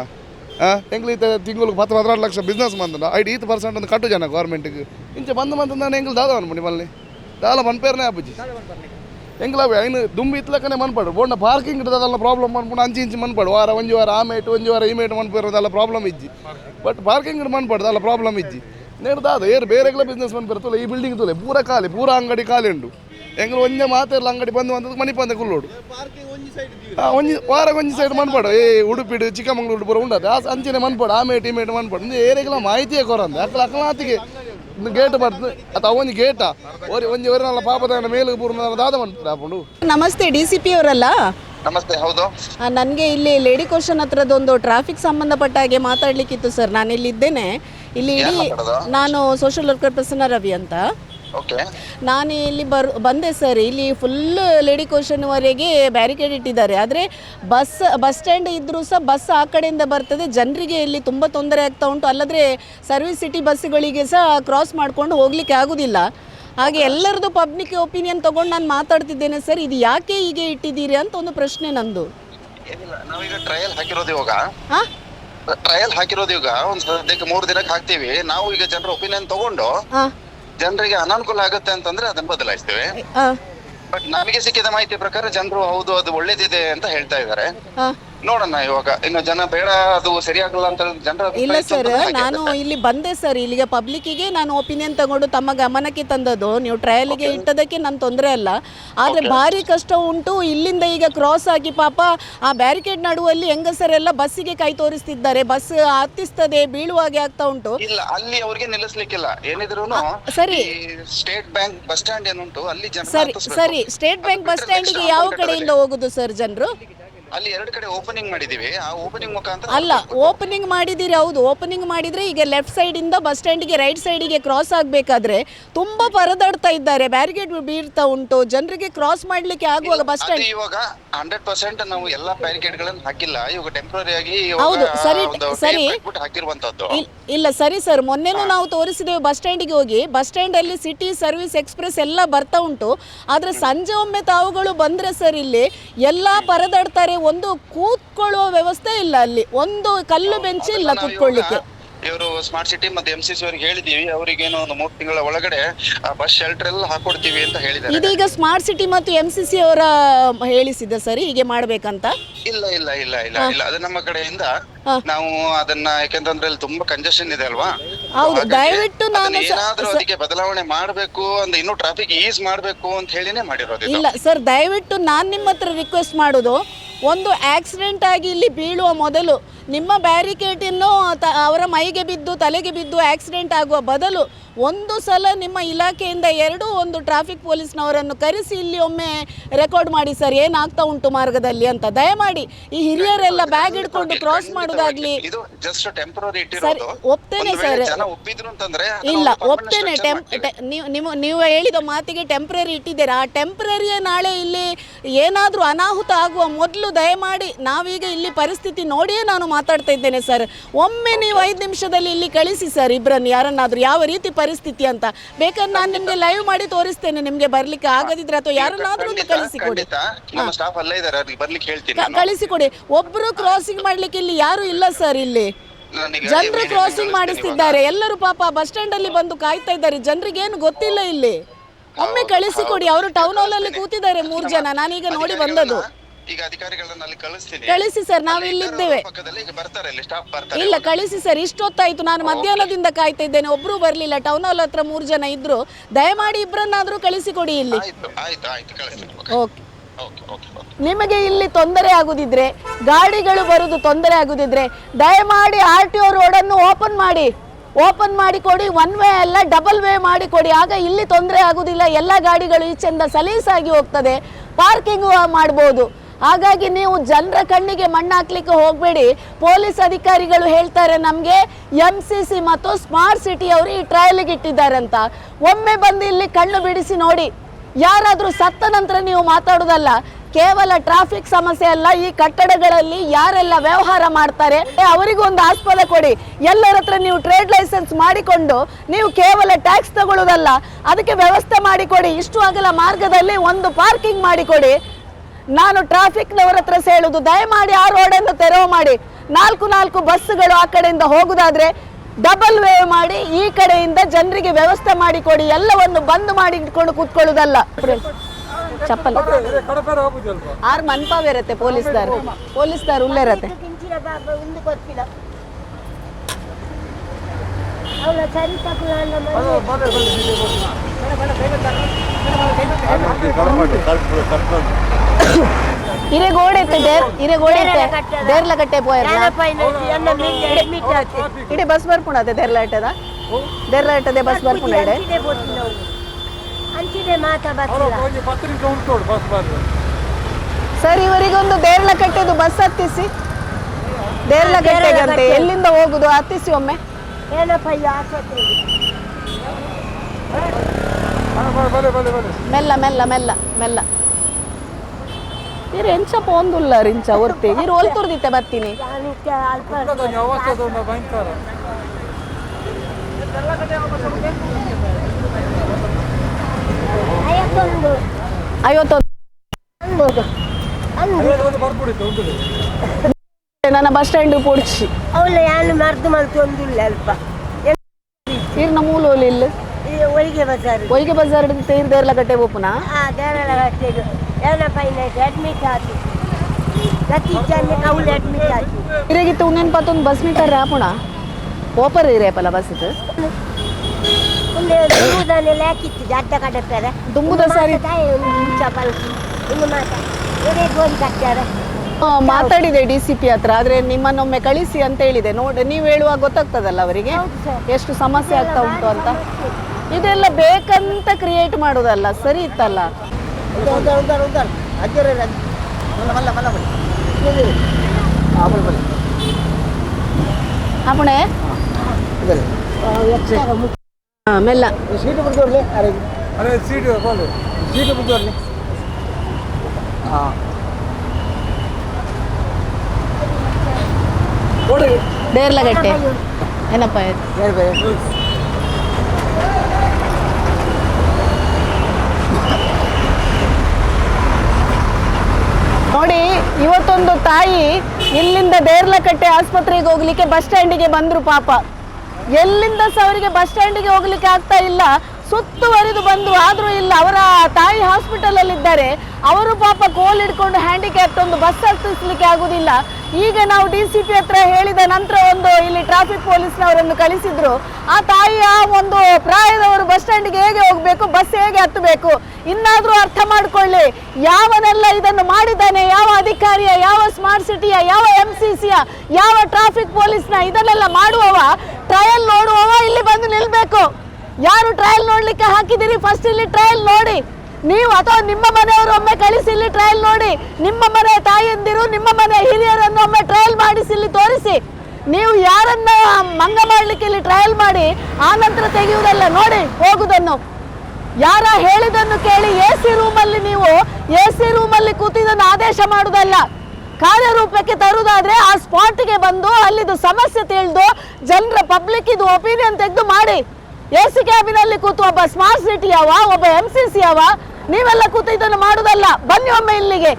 ಇತ್ತ ತಿಂಗಳಿಗೆ ಹತ್ತು ಹದಿನಾರು ಲಕ್ಷ ಬಿಸ್ನೆಸ್ ಮಂದ ಐದು ಪರ್ಸೆಂಟ್ ಒಂದು ಕಟ್ಟು ಜನ ಗೌರ್ಮೆಂಟ್ಗೆ ಇಂಚ ಬಂದು ಮಂತ ನಾನು ಎಂಗ್ಲು ದಾದ ಅನ್ಬಿಡಿ ಮಲ್ಲಿ? ದಾಲ ಮನ್ಪೇರನೇ ಆಪುಜಿ. ಎಂಗ್ಲ ಐನು ದುಂಬಿ ಇತ್ಲಕ್ಕನೆ ಮನ್ಪಡು ಬೋಂಡ ಪಾರ್ಕಿಂಗ್ ಇಡದಲ್ಲ ಪ್ರಾಬ್ಲಮ್ ಮನ್ಪುಂಡು ಅಂಚಿ ಇಂಚಿ ಮನ್ಪಡು ವಾರ ಒಂಜಿ ವಾರ ಆ ಮೇಟ್ ಒಂಜಿ ವಾರ ಈ ಮೇಟ್ ಮನ್ಪಿರೋದಲ್ಲ ಪ್ರಾಬ್ಲಮ್ ಇಜ್ಜಿ. ಬಟ್ ಪಾರ್ಕಿಂಗ್ ಮನ್ಪಾಡು ಅಲ್ಲ ಪ್ರಾಬ್ಲಮ್ ಇಜ್ಜಿ. ನೇರು ದಾದ ಏರು ಬೇರೆಗಳ ಬಿಸ್ನೆಸ್ ಮನ್ಪಿರ್ತಲ್ಲ ತುಲೆ ಈ ಬಿಲ್ಡಿಂಗ್ ತುಲೆ ಪೂರ ಖಾಲಿ ಪೂರ ಅಂಗಡಿ ಖಾಲಿ ಉಂಡು. ಎಂಗ್ಲ ಒಂದೇ ಮಾತೆಲ್ಲ ಅಂಗಡಿ ಬಂದು ಅಂತ ಮನಿ ಪಂದೆ ಕುಲ್ಲೋಡು. ಆ, ಒಂಜಿ ವಾರ ಒಂಜಿ ಸೈಡ್ ಮನ್ಪಡು. ಏ ಉಡುಪಿಡು ಚಿಕ್ಕಮಂಗ್ಳೂರು ಪೂರ ಉಂಡದ ಆ ಅಂಚಿನ ಮನ್ಪಾಡು ಆ ಮೇಟ್ ಈ ಮೇಟ್ ಮನ್ಪಾಡು. ಏರಿಗೆಲ್ಲ ಮಾಹಿತಿಯೇ ಕೊರಂದೆ. ಅಕ್ಕಲ ಅಕ್ಕಲಾತಿಗೆ ಗೇಟ್ ಬರ್ತದೆ ಅಥವಾ ಅವನಿ ಗೇಟ. ಒರಿ ಒಂಜಿ ಒರಿನಲ್ಲ ಪಾಪದ ಮೇಲೆ ಪೂರ್ಣ ದಾದ ನಮಸ್ತೆ ಡಿ ಸಿ ಪಿ ಅವರಲ್ಲ? ನಮಸ್ತೆ ಹೌದು. ನನಗೆ ಇಲ್ಲಿ ಲೇಡಿ ಕ್ವಶನ್ ಹತ್ರದೊಂದು ಟ್ರಾಫಿಕ್ ಸಂಬಂಧಪಟ್ಟ ಹಾಗೆ ಮಾತಾಡ್ಲಿಕ್ಕಿತ್ತು ಸರ್. ನಾನು ಇಲ್ಲಿ ಇದ್ದೇನೆ ಇಲ್ಲಿ ಇಡೀ ನಾನು ಸೋಷಿಯಲ್ ವರ್ಕರ್ ಪ್ರಸನ್ನ ರವಿ ಅಂತ. ನಾನು ಇಲ್ಲಿ ಬರ್ ಬಂದೆ ಸರ್ ಇಲ್ಲಿ ಫುಲ್ ಲೇಡಿ ಕ್ವಶನ್ವರೆಗೆ ಬ್ಯಾರಿಕೇಡ್ ಇಟ್ಟಿದ್ದಾರೆ. ಆದರೆ ಬಸ್ ಬಸ್ ಸ್ಟ್ಯಾಂಡ್ ಇದ್ದರೂ ಸಹ ಬಸ್ ಆ ಕಡೆಯಿಂದ ಬರ್ತದೆ. ಜನರಿಗೆ ಇಲ್ಲಿ ತುಂಬ ತೊಂದರೆ ಆಗ್ತಾ ಉಂಟು. ಅಲ್ಲದ್ರೆ ಸರ್ವಿಸ್ ಸಿಟಿ ಬಸ್ಸುಗಳಿಗೆ ಸಹ ಕ್ರಾಸ್ ಮಾಡ್ಕೊಂಡು ಹೋಗಲಿಕ್ಕೆ ಆಗೋದಿಲ್ಲ. ಹಾಗೆ ಎಲ್ಲರದ್ದು ಪಬ್ಲಿಕ್ ಒಪಿನಿಯನ್ ತಗೊಂಡು ನಾನು ಮಾತಾಡ್ತಿದ್ದೇನೆ ಸರ್ ಇದು ಯಾಕೆ ಹೀಗೆ ಇಟ್ಟಿದ್ದೀರಿ ಅಂತ ಒಂದು ಪ್ರಶ್ನೆ ನಂದು. ನಾವೀಗ ಟ್ರಯಲ್ ಹಾಕಿರೋದು ಇವಾಗ. ಹಾಂ? ಟ್ರಯಲ್ ಹಾಕಿರೋದು ಈಗ ಒಂದ್ ಸದ್ಯಕ್ಕೆ ಮೂರು ದಿನಕ್ಕೆ ಹಾಕ್ತೀವಿ. ನಾವು ಈಗ ಜನರ ಒಪಿನಿಯನ್ ತಗೊಂಡು ಜನರಿಗೆ ಅನಾನುಕೂಲ ಆಗುತ್ತೆ ಅಂತಂದ್ರೆ ಅದನ್ನ ಬದಲಾಯಿಸ್ತೇವೆ. ಬಟ್ ನಮಗೆ ಸಿಕ್ಕಿದ ಮಾಹಿತಿ ಪ್ರಕಾರ ಜನರು ಹೌದು ಅದು ಒಳ್ಳೇದಿದೆ ಅಂತ ಹೇಳ್ತಾ ಇದ್ದಾರೆ. ನೋಡೋಣ ಇವಾಗ. ಇನ್ನು ಜನ ಬೇಡ ಅದು ಸರಿಯಾಗಲ್ಲ ಅಂತ ಜನರ ಇಲ್ಲ ಸರ್ ನಾನು ಇಲ್ಲಿ ಬಂದೆ ಸರ್ ಇಲ್ಲಿಗೆ ಪಬ್ಲಿಕ್ಕಿಗೆ ನಾನು ಒಪಿನಿಯನ್ ತಗೊಂಡು ತಮ್ಮ ಗಮನಕ್ಕೆ ತಂದದ್ದು. ನೀವು ಟ್ರಯಲ್ಗೆ ಇಟ್ಟದಕ್ಕೆ ನಾನು ತೊಂದರೆ ಅಲ್ಲ. ಆದರೆ ಭಾರಿ ಕಷ್ಟ ಉಂಟು ಇಲ್ಲಿಂದ ಈಗ ಕ್ರಾಸ್ ಆಗಿ ಪಾಪ ಆ ಬ್ಯಾರಿಕೇಡ್ ನಡುವಲ್ಲಿ ಹೆಂಗಸರೆಲ್ಲ ಬಸ್ಸಿಗೆ ಕೈ ತೋರಿಸ್ತಿದ್ದಾರೆ. ಬಸ್ ಹತ್ತಿಸ್ತದೆ ಬೀಳುವಾಗೆ ಆಗ್ತಾ ಉಂಟು. ಇಲ್ಲ ಅಲ್ಲಿ ಅವರಿಗೆ ನಿಲ್ಲಿಸ್ಲಿಕ್ಕಿಲ್ಲ. ಏನಿದ್ರು ಸರಿ. ಸ್ಟೇಟ್ ಬ್ಯಾಂಕ್ ಬಸ್ ಸ್ಟ್ಯಾಂಡ್ ಏನುಂಟು ಅಲ್ಲಿ ಜನ ಸರಿ ಸರಿ. ಸ್ಟೇಟ್ ಬ್ಯಾಂಕ್ ಬಸ್ ಸ್ಟ್ಯಾಂಡಿಗೆ ಯಾವ ಕಡೆಯಿಂದ ಹೋಗುದು ಸರ್ ಜನರು? ಅಲ್ಲಿ ಎರಡು ಕಡೆ ಓಪನಿಂಗ್ ಮಾಡಿದೀವಿ ಆ ಓಪನಿಂಗ್ ಮುಖಾಂತರ ಅಲ್ಲ ಓಪನಿಂಗ್ ಮಾಡಿದಿರಿ ಹೌದು. ಓಪನಿಂಗ್ ಮಾಡಿದ್ರೆ ಈಗ ಲೆಫ್ಟ್ ಇಂದ ಬಸ್ ಸ್ಟ್ಯಾಂಡಿಗೆ ರೈಟ್ ಸೈಡಿಗೆ ಕ್ರಾಸ್ ಆಗಬೇಕಾದ್ರೆ ತುಂಬಾ ಪರದಾಡ್ತಾ ಇದ್ದಾರೆ. ಬ್ಯಾರಿಗೇಡ್ ಬೀಳ್ತಾ ಉಂಟು. ಜನರಿಗೆ ಕ್ರಾಸ್ ಮಾಡ್ಲಿಕ್ಕೆ ಆಗುವಾಗ ಬಸ್ ಸ್ಟ್ಯಾಂಡ್ ಇವಾಗ ಹಂಡ್ರೆಡ್ ಪರ್ಸೆಂಟ್ ನಾವು ಎಲ್ಲಾ ಬ್ಯಾರಿಕೇಡ್ ಗಳನ್ನ ಹಾಕಿಲ್ಲ. ಇವಾಗ ಟೆಂಪ್ರರಿ ಆಗಿ ಇವಾಗ ಹೌದು, ಸರಿ, ಒಂದು ಸರಿ. ಹಾಕ್ಬಿಟ್ಟು ಹಾಕಿರುವಂತದ್ದು ಇಲ್- ಇಲ್ಲ ಸರಿ ಸರ್ ಮೊನ್ನೆನೂ ನಾವು ತೋರಿಸಿದ್ದೇವೆ ಬಸ್ ಸ್ಟ್ಯಾಂಡಿಗೆ ಹೋಗಿ. ಬಸ್ ಸ್ಟ್ಯಾಂಡಲ್ಲಿ ಸಿಟಿ ಸರ್ವಿಸ್ ಎಕ್ಸ್ಪ್ರೆಸ್ ಎಲ್ಲ ಬರ್ತಾ ಉಂಟು. ಆದರೆ ಸಂಜೆ ಒಮ್ಮೆ ತಾವುಗಳು ಬಂದ್ರೆ ಸರ್ ಇಲ್ಲಿ ಎಲ್ಲ ಪರದಾಡ್ತಾರೆ ಒಂದು ಕೂತ್ಕೊಳ್ಳುವ ವ್ಯವಸ್ಥೆ ಇಲ್ಲ ಅಲ್ಲಿ. ಒಂದು ಕಲ್ಲು ಬೆಂಚ್ ಇಲ್ಲ ಕೂತ್ಕೊಳ್ಳಿಕ್ಕೆ. ಇವರು ಸ್ಮಾರ್ಟ್ ಸಿಟಿ ಮತ್ತೆ ಎಂ ಸಿ ಸಿ ಅವ್ರಿಗೆ ಹೇಳಿದೀವಿ ಅವರಿಗೆ ಒಂದು ಮೂರು ತಿಂಗಳ ಒಳಗಡೆ ಬಸ್ ಶೆಲ್ಟರ್ ಎಲ್ಲ ಹಾಕೊಡ್ತೀವಿ ಅಂತ ಹೇಳಿದ್ದಾರೆ. ಇದೀಗ ಸ್ಮಾರ್ಟ್ ಸಿಟಿ ಮತ್ತು ಎಂ ಸಿ ಸಿ ಅವರ ಹೇಳಿಸಿದೆ ಸರ್? ಹೀಗೆ ಮಾಡ್ಬೇಕಂತ? ಇಲ್ಲ ಇಲ್ಲ ಇಲ್ಲ ಇಲ್ಲ ಇಲ್ಲ. ಅದು ನಮ್ಮ ಕಡೆಯಿಂದ. ನಾವು ಅದನ್ನ ಯಾಕೆಂತಂದ್ರೆ ತುಂಬಾ ಕಂಜೆಷನ್ ಇದೆ ಅಲ್ವಾ? ಹೌದು, ದಯವಿಟ್ಟು ನಾನು ಅದನ್ನ ಸ- ಏನಾದ್ರೂ ಅದಕ್ಕೆ ಬದಲಾವಣೆ ಮಾಡಬೇಕು ಅಂದ್ರೆ ಇನ್ನು ಟ್ರಾಫಿಕ್ ಈಸ್ ಮಾಡಬೇಕು ಅಂತ ಹೇಳಿನೇ ಮಾಡಿರೋದು ಇದು. ಇಲ್ಲ ಸರ್ ದಯವಿಟ್ಟು ನಾನು ನಿಮ್ಮ ಹತ್ರ ರಿಕ್ವೆಸ್ಟ್ ಮಾಡೋದು. ಒಂದು ಆಕ್ಸಿಡೆಂಟ್ ಆಗಿ ಇಲ್ಲಿ ಬೀಳುವ ಮೊದಲು ನಿಮ್ಮ ಬ್ಯಾರಿಕೇಟನ್ನು ತ ಅವರ ಮೈಗೆ ಬಿದ್ದು ತಲೆಗೆ ಬಿದ್ದು ಆಕ್ಸಿಡೆಂಟ್ ಆಗುವ ಬದಲು ಒಂದು ಸಲ ನಿಮ್ಮ ಇಲಾಖೆಯಿಂದ ಎರಡೂ ಒಂದು ಟ್ರಾಫಿಕ್ ಪೊಲೀಸ್ನವರನ್ನು ಕರೆಸಿ ಇಲ್ಲಿ ಒಮ್ಮೆ ರೆಕಾರ್ಡ್ ಮಾಡಿ ಸರ್ ಏನಾಗ್ತಾ ಉಂಟು ಮಾರ್ಗದಲ್ಲಿ ಅಂತ. ದಯಮಾಡಿ ಈ ಹಿರಿಯರೆಲ್ಲ ಬ್ಯಾಗ್ ಹಿಡ್ಕೊಂಡು ಕ್ರಾಸ್ ಮಾಡೋದಾಗ್ಲಿ ಸರಿ, ಒಪ್ತೇನೆ ಸರ್. ಇಲ್ಲ ಒಪ್ತೇನೆ. ನೀವು ನೀವು ಹೇಳಿದ ಮಾತಿಗೆ ಟೆಂಪ್ರರಿ ಇಟ್ಟಿದ್ದೀರಾ. ಆ ಟೆಂಪ್ರರಿಯೇ ನಾಳೆ ಇಲ್ಲಿ ಏನಾದರೂ ಅನಾಹುತ ಆಗುವ ಮೊದಲು ದಯಮಾಡಿ ನಾವೀಗ ಇಲ್ಲಿ ಪರಿಸ್ಥಿತಿ ನೋಡಿಯೇ ನಾನು ಮಾತಾಡ್ತಾ ಇದ್ದೇನೆ ಸರ್. ಒಮ್ಮೆ ನೀವು ಐದು ನಿಮಿಷದಲ್ಲಿ ಇಲ್ಲಿ ಕಳಿಸಿ ಸರ್ ಇಬ್ಬರನ್ನು ಯಾರನ್ನಾದರೂ ಯಾವ ರೀತಿ ಪರಿಸ್ಥಿತಿ ಅಂತ. ಬೇಕಾದ್ರೆ ನಾನು ನಿಮಗೆ ಲೈವ್ ಮಾಡಿ ತೋರಿಸ್ತೇನೆ ನಿಮಗೆ ಬರ್ಲಿಕ್ಕೆ ಆಗದಿದ್ರೆ ಅಥವಾ ಯಾರನ್ನಾದರೂ ಒಂದು ಕಳಿಸಿಕೊಡಿ ಕಳಿಸಿಕೊಡಿ ಒಬ್ಬರು ಕ್ರಾಸಿಂಗ್ ಮಾಡ್ಲಿಕ್ಕೆ ಇಲ್ಲಿ ಯಾರು ಇಲ್ಲ ಸರ್ ಇಲ್ಲಿ. ಜನರು ಕ್ರಾಸಿಂಗ್ ಮಾಡಿಸ್ತಿದ್ದಾರೆ. ಎಲ್ಲರೂ ಪಾಪ ಬಸ್ ಸ್ಟ್ಯಾಂಡ್ ಅಲ್ಲಿ ಬಂದು ಕಾಯ್ತಾ ಇದ್ದಾರೆ. ಜನರಿಗೆ ಏನು ಗೊತ್ತಿಲ್ಲ ಇಲ್ಲಿ. ಒಮ್ಮೆ ಕಳಿಸಿಕೊಡಿ ಅವರು ಟೌನ್ ಹಾಲ್ ಅಲ್ಲಿ ಕೂತಿದ್ದಾರೆ ಮೂರ್ ಜನ. ನಾನೀಗ ನೋಡಿ ಬಂದದ್ದು. ಈಗ ಅಧಿಕಾರಿಗಳನ್ನ ಅಲ್ಲಿ ಕಳಿಸ್ತೀನಿ. ಕಳಿಸಿ ಸರ್ ನಾವು ಇಲ್ಲಿದ್ದೇವೆ. ಇದ್ದಾರಲ್ಲ ಪಕ್ಕದಲ್ಲಿ ಈಗ ಬರ್ತಾರೆ ಇಲ್ಲಿ ಸ್ಟಾಫ್ ಬರ್ತಾರೆ. ಇಲ್ಲ ಕಳಿಸಿ ಸರ್ ಇಷ್ಟೊತ್ತಾಯ್ತು. ನಾನು ಮಧ್ಯಾಹ್ನದಿಂದ ಕಾಯ್ತಾ ಇದ್ದೇನೆ ಒಬ್ರು ಬರ್ಲಿಲ್ಲ ಟೌನ್ ಹಾಲ್ ಹತ್ರ ಮೂರು ಜನ ಇದ್ರು. ದಯಮಾಡಿ ಇಬ್ಬರನ್ನಾದ್ರೂ ಕಳಿಸಿಕೊಡಿ ಇಲ್ಲಿ. ಆಯ್ತು ಆಯ್ತು ಆಯ್ತು ಕಳಿಸ್ತೀನಿ. ಓಕೆ ಓಕೆ ಓಕೆ ಓಕೆ ನಿಮಗೆ ಇಲ್ಲಿ ತೊಂದರೆ ಆಗುದಿದ್ರೆ ಗಾಡಿಗಳು ಬರುದು ತೊಂದರೆ ಆಗುದಿದ್ರೆ ದಯಮಾಡಿ ಆರ್ ಟಿ ಒ ರೋಡನ್ನು ಓಪನ್ ಮಾಡಿ. ಓಪನ್ ಮಾಡಿ ಕೊಡಿ ಒನ್ ವೇ ಅಲ್ಲ ಡಬಲ್ ವೇ ಮಾಡಿ ಕೊಡಿ. ಆಗ ಇಲ್ಲಿ ತೊಂದರೆ ಆಗುದಿಲ್ಲ ಎಲ್ಲ ಗಾಡಿಗಳು ಈಚೆಂದ ಸಲೀಸಾಗಿ ಹೋಗ್ತದೆ. ಪಾರ್ಕಿಂಗ್ ಮಾಡ್ಬೋದು. ಹಾಗಾಗಿ ನೀವು ಜನರ ಕಣ್ಣಿಗೆ ಮಣ್ಣು ಹಾಕ್ಲಿಕ್ಕೆ ಹೋಗಬೇಡಿ. ಪೊಲೀಸ್ ಅಧಿಕಾರಿಗಳು ಹೇಳ್ತಾರೆ, ನಮಗೆ ಎಂ ಸಿ ಸಿ ಮತ್ತು ಸ್ಮಾರ್ಟ್ ಸಿಟಿ ಅವರು ಈ ಟ್ರಯಲ್ಗೆ ಇಟ್ಟಿದ್ದಾರೆ ಅಂತ ಒಮ್ಮೆ ಬಂದು ಇಲ್ಲಿ ಕಣ್ಣು ಬಿಡಿಸಿ ನೋಡಿ. ಯಾರಾದರೂ ಸತ್ತ ನಂತರ ನೀವು ಮಾತಾಡೋದಲ್ಲ. ಕೇವಲ ಟ್ರಾಫಿಕ್ ಸಮಸ್ಯೆ ಅಲ್ಲ, ಈ ಕಟ್ಟಡಗಳಲ್ಲಿ ಯಾರೆಲ್ಲ ವ್ಯವಹಾರ ಮಾಡ್ತಾರೆ ಅವರಿಗೂ ಒಂದು ಆಸ್ಪದ ಕೊಡಿ. ಎಲ್ಲರ ಹತ್ರ ನೀವು ಟ್ರೇಡ್ ಲೈಸೆನ್ಸ್ ಮಾಡಿಕೊಂಡು, ನೀವು ಕೇವಲ ಟ್ಯಾಕ್ಸ್ ತಗೊಳ್ಳೋದಲ್ಲ ಅದಕ್ಕೆ ವ್ಯವಸ್ಥೆ ಮಾಡಿಕೊಡಿ. ಇಷ್ಟು ಅಗಲ ಮಾರ್ಗದಲ್ಲಿ ಒಂದು ಪಾರ್ಕಿಂಗ್ ಮಾಡಿಕೊಡಿ. ನಾನು ಟ್ರಾಫಿಕ್ನವರ ಹತ್ರ ಸೇಳುದು ದಯಮಾಡಿ ಆ ರೋಡನ್ನು ತೆರವು ಮಾಡಿ. ನಾಲ್ಕು ನಾಲ್ಕು ಬಸ್ಸುಗಳು ಆ ಕಡೆಯಿಂದ ಹೋಗುದಾದ್ರೆ ಡಬಲ್ ವೇ ಮಾಡಿ ಈ ಕಡೆಯಿಂದ ಜನರಿಗೆ ವ್ಯವಸ್ಥೆ ಮಾಡಿಕೊಡಿ. ಎಲ್ಲವನ್ನು ಬಂದ್ ಮಾಡಿ ಇಟ್ಕೊಂಡು ಕೂತ್ಕೊಳ್ಳೋದಲ್ಲ. ಚಪ್ಪಲ್. ಆರ್ ಮನ್ಪಾವ್ ಇರತ್ತೆ ಪೊಲೀಸ್ದಾರು ಪೊಲೀಸ್ದಾರ್ ಉಳ್ಳೇ ಇರತ್ತೆ ತಿಂಚಿನ ಬಾಬಾ ಒಂದು ಗೊತ್ತಿಲ್ಲ ಅವಳ ಇರೆ ದೇರ್ ಇರೆ ಗೋಡೆತ್ತೆ ದೇರ್ಲ ಕಟ್ಟೆ ಪೋಯರ್ನ ಇಡೆ ಬಸ್ ಬರ್ಪುಣತೆ ದೇರ್ಲ ಇಟ್ಟದ ದೇರ್ಲ ಇಟ್ಟದೆ ಬಸ್ ಬರ್ಪುಣ ಇಡೆ? ಅಂಚಿದೆ ಮಾತಾ ಬರ್ತಿಲ್ಲ. ಸರ್ ಇವರಿಗೊಂದು ದೇರ್ಲ ಕಟ್ಟೆದು ಬಸ್ ಹತ್ತಿಸಿ. ದೇರ್ಲ ಕಟ್ಟೆಗಂತೆ. ಎಲ್ಲಿಂದ ಹೋಗುದು? ಹತ್ತಿಸಿ ಒಮ್ಮೆ. ಏನಪ್ಪ ಈ ಆಸ್ಪತ್ರೆಗೆ ಮೆಲ್ಲ ಮೆಲ್ಲ ಮೆಲ್ಲ ಮೆಲ್ಲ ಇರು ಎಂಚ ಪೋಂದುಲ್ಲ ರಿಂಚ ಒರ್ತಿ. ಇರು ಒಲ್ತುರ್ದಿತ್ತೆ ಬರ್ತೀನಿ. ಜಾನಿಕ್ಕೆ ಅಲ್ಪ ಐವತ್ತೊಂದು. ನನ್ನ ಬಸ್ ಸ್ಟ್ಯಾಂಡ್ ಪುಡ್ಚಿ ಅವಳು ಯಾನು ಮರ್ದು ಮಲ್ತು ಒಂದಿಲ್ಲ ಅಲ್ಪ. ಇರ್ನ ಇಲ್ಲ. ಈ ಒಳಗೆ ಬಜಾರ್. ಒಯ್ಗೆ ಬಜಾರ್ ತೇರ್ ದೇರ್ಲ ಕಟ್ಟೆ ಒಪ್ಪುನ ಆ ಅಡ್ಮಿಟ್ ಪ್ರತಿ ಜನ ಅಡ್ಮಿಟ್ ಇರೇಗಿತ್ತು ಉನ್ನೇನ್ ಪತ್ತೊಂದು ಬಸ್ ಮೀಟರ್ ರಾಪುಣ ಓಪರ್ ಇರೇಪಲ್ಲ ಬಸ್ ಇದು ಒಂದು ದೂರದನ್ನೆಲ್ಲ ಹಾಕಿತ್ತು ಅಡ್ಡ ದುಂಬುದ ಸಾರಿ. ಬಲ್ಕು. ಇನ್ನು ಮಾತ. ಕಟ್ಟಾರೆ ಮಾತಾಡಿದೆ ಡಿ ಸಿ ಪಿ ಹತ್ರ ಆದ್ರೆ ನಿಮ್ಮನ್ನೊಮ್ಮೆ ಕಳಿಸಿ ಅಂತ ಹೇಳಿದೆ. ನೋಡಿ ನೀವು ಹೇಳುವಾಗ ಗೊತ್ತಾಗ್ತದಲ್ಲ ಅವರಿಗೆ? ಎಷ್ಟು ಸಮಸ್ಯೆ ಆಗ್ತಾ ಉಂಟು ಅಂತ. ಇದೆಲ್ಲ ಬೇಕಂತ ಕ್ರಿಯೇಟ್ ಮಾಡೋದಲ್ಲ ಸರಿ ಇತ್ತಲ್ಲ? ಅಪ್ಪಣೆ ಹಾ, ಮೆಲ್ಲ. ಸೀಟು ಸೀಟು ಸೀಟು ಬಿಡ್ತೋರ್ಲಿ ಹಾಂ ದೇರ್ಲಗಟ್ಟೆ ಏನಪ್ಪ ಇದು? ನೋಡಿ ಇವತ್ತೊಂದು ತಾಯಿ ಇಲ್ಲಿಂದ ದೇರ್ಲಕಟ್ಟೆ ಆಸ್ಪತ್ರೆಗೆ ಹೋಗ್ಲಿಕ್ಕೆ ಬಸ್ ಸ್ಟ್ಯಾಂಡಿಗೆ ಬಂದ್ರು ಪಾಪ. ಎಲ್ಲಿಂದ ಸಹ ಅವರಿಗೆ ಬಸ್ ಸ್ಟ್ಯಾಂಡಿಗೆ ಹೋಗ್ಲಿಕ್ಕೆ ಆಗ್ತಾ ಇಲ್ಲ. ಸುತ್ತುವರಿದು ಬಂದು ಆದ್ರೂ ಇಲ್ಲ. ಅವರ ತಾಯಿ ಹಾಸ್ಪಿಟಲ್ ಅಲ್ಲಿ ಇದ್ದಾರೆ ಅವರು ಪಾಪ ಕೋಲ್ ಹಿಡ್ಕೊಂಡು ಹ್ಯಾಂಡಿಕ್ಯಾಪ್ಟ್ ಒಂದು ಬಸ್ ಹತ್ತಿಸ್ಲಿಕ್ಕೆ ಆಗುದಿಲ್ಲ. ಈಗ ನಾವು ಡಿ ಸಿ ಪಿ ಹತ್ರ ಹೇಳಿದ ನಂತರ ಒಂದು ಇಲ್ಲಿ ಟ್ರಾಫಿಕ್ ಪೊಲೀಸ್ನವರನ್ನು ಕಳಿಸಿದ್ರು. ಆ ತಾಯಿಯ ಒಂದು ಪ್ರಾಯದವರು ಬಸ್ ಸ್ಟ್ಯಾಂಡ್ಗೆ ಹೇಗೆ ಹೋಗ್ಬೇಕು? ಬಸ್ ಹೇಗೆ ಹತ್ತಬೇಕು? ಇನ್ನಾದ್ರೂ ಅರ್ಥ ಮಾಡ್ಕೊಳ್ಳಿ. ಯಾವನೆಲ್ಲ ಇದನ್ನು ಮಾಡಿದ್ದಾನೆ? ಯಾವ ಅಧಿಕಾರಿಯ? ಯಾವ ಸ್ಮಾರ್ಟ್ ಸಿಟಿಯ ಯಾವ ಎಂ ಸಿ ಸಿಯ ಯಾವ ಟ್ರಾಫಿಕ್ ಪೊಲೀಸ್ನ ಇದನ್ನೆಲ್ಲ ಮಾಡುವವ? ಟ್ರಯಲ್ ನೋಡುವವ? ಇಲ್ಲಿ ಬಂದು ನಿಲ್ಬೇಕು. ಯಾರು ಟ್ರಯಲ್ ನೋಡ್ಲಿಕ್ಕೆ ಹಾಕಿದಿರಿ ಫಸ್ಟ್ ಇಲ್ಲಿ ಟ್ರಯಲ್ ನೋಡಿ. ನೀವು ಅಥವಾ ನಿಮ್ಮ ಮನೆಯವರು ಒಮ್ಮೆ ಕಳಿಸಿ ಇಲ್ಲಿ ಟ್ರಯಲ್ ನೋಡಿ, ನಿಮ್ಮ ಮನೆ ತಾಯಿಯಂದಿರು, ನಿಮ್ಮ ಮನೆ ಹಿರಿಯರನ್ನು ಒಮ್ಮೆ ಟ್ರಯಲ್ ಮಾಡಿಸಿ ಇಲ್ಲಿ ತೋರಿಸಿ. ನೀವು ಯಾರನ್ನ ಮಂಗ ಮಾಡ್ಲಿಕ್ಕೆ ಇಲ್ಲಿ ಟ್ರಯಲ್ ಮಾಡಿ, ಆ ನಂತರ ತೆಗೆಯುವುದಲ್ಲ, ನೋಡಿ, ಹೋಗುದನ್ನು. ಯಾರ ಹೇಳಿದನ್ನು ಕೇಳಿ ಎ ಸಿ ರೂಮಲ್ಲಿ ನೀವು, ಎ ಸಿ ರೂಮಲ್ಲಿ ಕೂತಿದ್ದನ್ನು ಆದೇಶ ಮಾಡುವುದಲ್ಲ ಕಾರ್ಯರೂಪಕ್ಕೆ ತರುವುದಾದ್ರೆ ಆ ಸ್ಪಾಟ್ಗೆ ಬಂದು ಅಲ್ಲಿದು ಸಮಸ್ಯೆ ತಿಳಿದು ಜನರ ಪಬ್ಲಿಕ್ ಇದು ಒಪಿನಿಯನ್ ತೆಗೆದು ಮಾಡಿ. ಎ ಸಿ ಕ್ಯಾಬಿನಲ್ಲಿ ಕೂತು ಒಬ್ಬ ಸ್ಮಾರ್ಟ್ ಸಿಟಿ ಅವ ಒಬ್ಬ ಎಂ ಸಿ ಸಿ ಅವ ನೀವೆಲ್ಲ ಕೂತು ಇದನ್ನು ಮಾಡುದಲ್ಲ. ಬನ್ನಿ ಒಮ್ಮೆ ಇಲ್ಲಿಗೆ.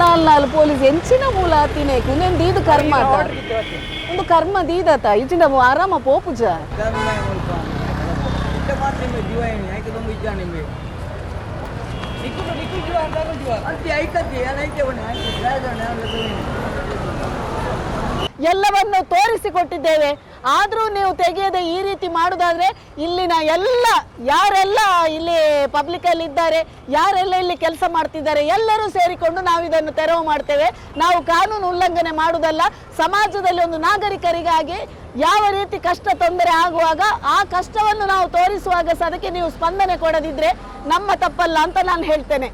ನಾಲ್ ಪೊಲೀಸ್ ಎಂಚಿನ ಮೂಲ ಆತಿನೇ ಇದು ದೀದು ಒಂದು ಕರ್ಮ ದೀದತ ಇಜಿನ ಆರಾಮ ಪೋಪುಜ ಎಲ್ಲವನ್ನು ತೋರಿಸಿಕೊಟ್ಟಿದ್ದೇವೆ. ಆದರೂ ನೀವು ತೆಗೆಯದೆ ಈ ರೀತಿ ಮಾಡೋದಾದರೆ ಇಲ್ಲಿನ ಎಲ್ಲ, ಯಾರೆಲ್ಲ ಇಲ್ಲಿ ಪಬ್ಲಿಕಲ್ಲಿ ಇದ್ದಾರೆ, ಯಾರೆಲ್ಲ ಇಲ್ಲಿ ಕೆಲಸ ಮಾಡ್ತಿದ್ದಾರೆ, ಎಲ್ಲರೂ ಸೇರಿಕೊಂಡು ನಾವು ಇದನ್ನು ತೆರವು ಮಾಡ್ತೇವೆ. ನಾವು ಕಾನೂನು ಉಲ್ಲಂಘನೆ ಮಾಡುವುದಲ್ಲ, ಸಮಾಜದಲ್ಲಿ ಒಂದು ನಾಗರಿಕರಿಗಾಗಿ ಯಾವ ರೀತಿ ಕಷ್ಟ ತೊಂದರೆ ಆಗುವಾಗ ಆ ಕಷ್ಟವನ್ನು ನಾವು ತೋರಿಸುವಾಗ ಸಹ ನೀವು ಸ್ಪಂದನೆ ಕೊಡದಿದ್ರೆ ನಮ್ಮ ತಪ್ಪಲ್ಲ ಅಂತ ನಾನು ಹೇಳ್ತೇನೆ.